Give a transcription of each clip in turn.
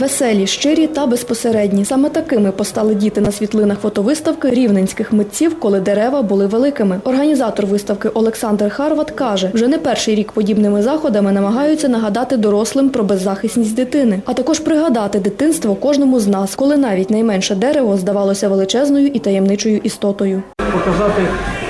Веселі, щирі та безпосередні. Саме такими постали діти на світлинах фотовиставки рівненських митців, коли дерева були великими. Організатор виставки Олександр Харват каже, вже не перший рік подібними заходами намагаються нагадати дорослим про беззахисність дитини, а також пригадати дитинство кожному з нас, коли навіть найменше дерево здавалося величезною і таємничою істотою. показати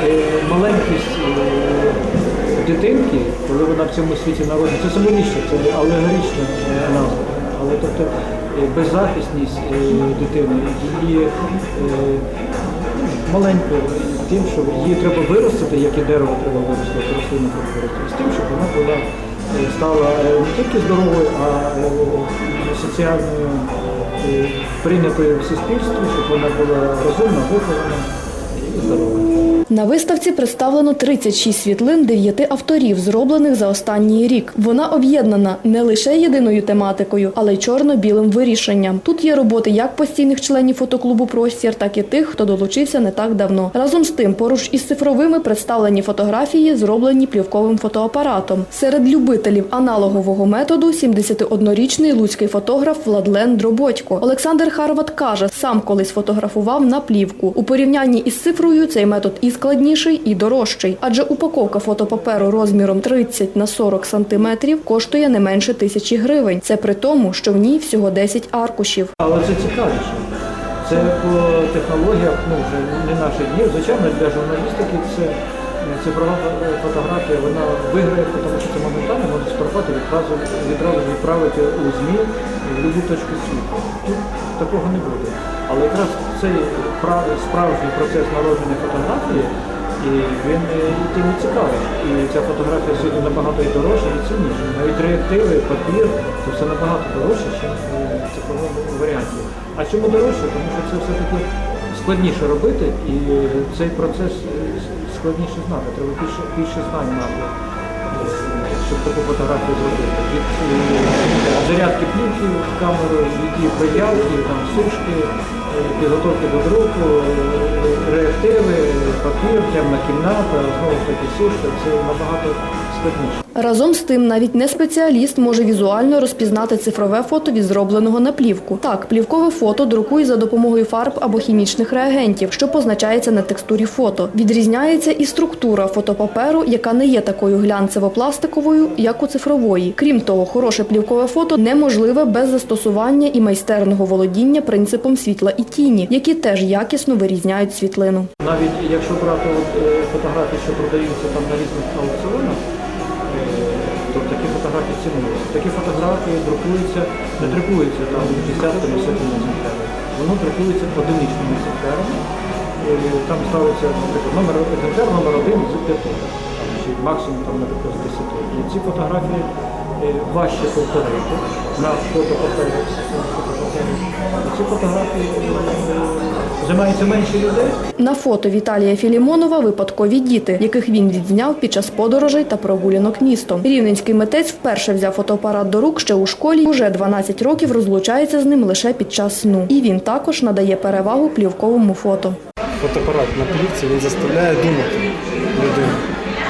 е, маленькість е, дитинки, коли вона в цьому світі народжена. Це символічно, це алегорична е, назва. Але тобто е, беззахисність е, дитини, її е, маленькою тим, що її треба виростити, як і дерево треба виростити, рослину треба виростити, з тим, щоб вона була стала не тільки здоровою, а соціальною прийнятою в суспільстві, щоб вона була розумна, вихована і здорова. На виставці представлено 36 світлин дев'яти авторів, зроблених за останній рік. Вона об'єднана не лише єдиною тематикою, але й чорно-білим вирішенням. Тут є роботи як постійних членів фотоклубу Простір, так і тих, хто долучився не так давно. Разом з тим, поруч із цифровими представлені фотографії, зроблені плівковим фотоапаратом. Серед любителів аналогового методу 71-річний луцький фотограф Владлен Дроботько. Олександр Харват каже, сам колись фотографував на плівку. У порівнянні із цифрою цей метод і складніший, і дорожчий, адже упаковка фотопаперу розміром 30 на 40 сантиметрів коштує не менше тисячі гривень. Це при тому, що в ній всього 10 аркушів. Але це цікавіше. Це по технологіях, ну вже не наші дні. Звичайно, для журналістики це е, цифрова фотографія, вона виграє, тому що це моментально сфотографувати, відразу, відразу відправити у ЗМІ в будь-яку точку світу. Такого не буде. Але якраз цей справжній процес народження фотографії, і він е, тим і цікавий. І ця фотографія сьогодні набагато і дорожча, і цінніша. Навіть реактиви, папір, це все набагато дорожче, ніж цифровому варіанті. А чому дорожче? Тому що це все-таки складніше робити, і цей процес е, складніше знати. Треба більше, більше знань мати, е, щоб таку фотографію зробити. Від е, зарядки плівки камери, які проявки, там, сушки, е, підготовки до друку, е, реактиви, папір, темна кімната, знову таки сушка, це набагато складніше. Разом з тим, навіть не спеціаліст може візуально розпізнати цифрове фото від зробленого на плівку. Так, плівкове фото друкують за допомогою фарб або хімічних реагентів, що позначається на текстурі фото. Відрізняється і структура фотопаперу, яка не є такою глянцево-пластиковою, як у цифрової. Крім того, хороше плівкове фото неможливе без застосування і майстерного володіння принципом світла і тіні, які теж якісно вирізняють світлину. Навіть якщо брати от, е, фотографії, що продаються там на різних аукціонах, е, то такі фотографії цінуються. Такі фотографії друкуються, не друкуються там десятками сотнями екземплярів. Воно друкується одиничними екземплярами. Там ставиться, наприклад, номер екземпляр номер один з п'яти, максимум там, наприклад, з десяти. І ці фотографії е, важче повторити на фотопапері. Ці фотографії займаються менше людей. На фото Віталія Філімонова випадкові діти, яких він відзняв під час подорожей та прогулянок містом. Рівненський митець вперше взяв фотоапарат до рук ще у школі. Уже 12 років розлучається з ним лише під час сну. І він також надає перевагу плівковому фото. фотоапарат на плівці він заставляє думати людину,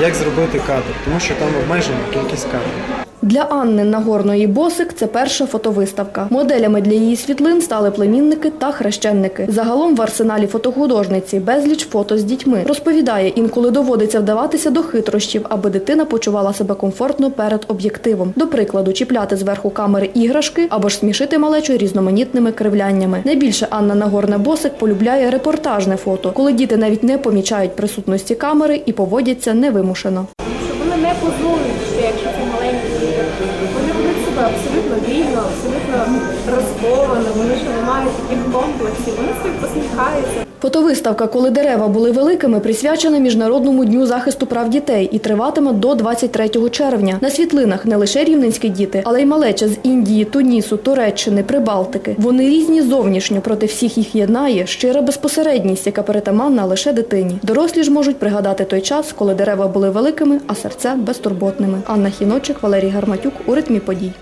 як зробити кадр, тому що там обмежена кількість кадрів. Для Анни Нагорної Босик це перша фотовиставка. Моделями для її світлин стали племінники та хрещенники. Загалом в арсеналі фотохудожниці безліч фото з дітьми. Розповідає, інколи доводиться вдаватися до хитрощів, аби дитина почувала себе комфортно перед об'єктивом. До прикладу, чіпляти зверху камери іграшки або ж смішити малечу різноманітними кривляннями. Найбільше Анна Нагорна Босик полюбляє репортажне фото, коли діти навіть не помічають присутності камери і поводяться невимушено. що вони не позують, що якщо це маленькі діти, вони ведуть себе абсолютно вільно, абсолютно розковано, вони ж не мають таких комплексів, вони собі посміхаються. Фотовиставка Коли дерева були великими присвячена Міжнародному дню захисту прав дітей і триватиме до 23 червня. На світлинах не лише рівненські діти, але й малеча з Індії, Тунісу, Туреччини, Прибалтики. Вони різні зовнішньо, проте всіх їх єднає щира безпосередність, яка перетаманна лише дитині. Дорослі ж можуть пригадати той час, коли дерева були великими, а серця безтурботними. Анна Хіночик, Валерій Гарматюк у ритмі подій.